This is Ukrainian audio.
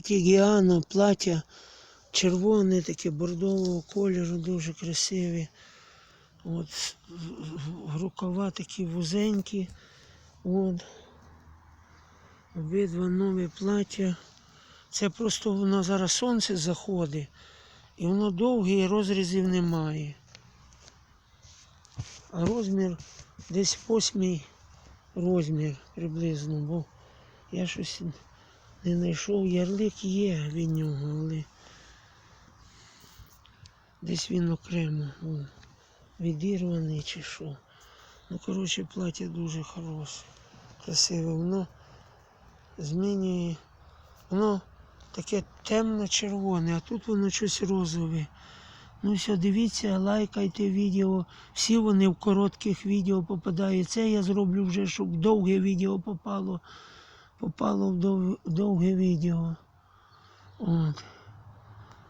Катігіана, плаття червоне, таке бордового кольору, дуже красиві. От, рукава такі вузенькі. От. Обидва нові плаття. Це просто воно зараз сонце заходить. І воно довге і розрізів немає. А розмір десь восьмий розмір приблизно, бо я щось не знайшов. Ярлик є від нього, але десь він окремо відірваний чи що. Ну, коротше, плаття дуже хороше, красиве. Воно змінює. Воно таке темно-червоне, а тут воно щось розове. Ну все, дивіться, лайкайте відео. Всі вони в коротких відео попадають. Це я зроблю вже, щоб довге відео попало. Попало в дов- довге відео. От.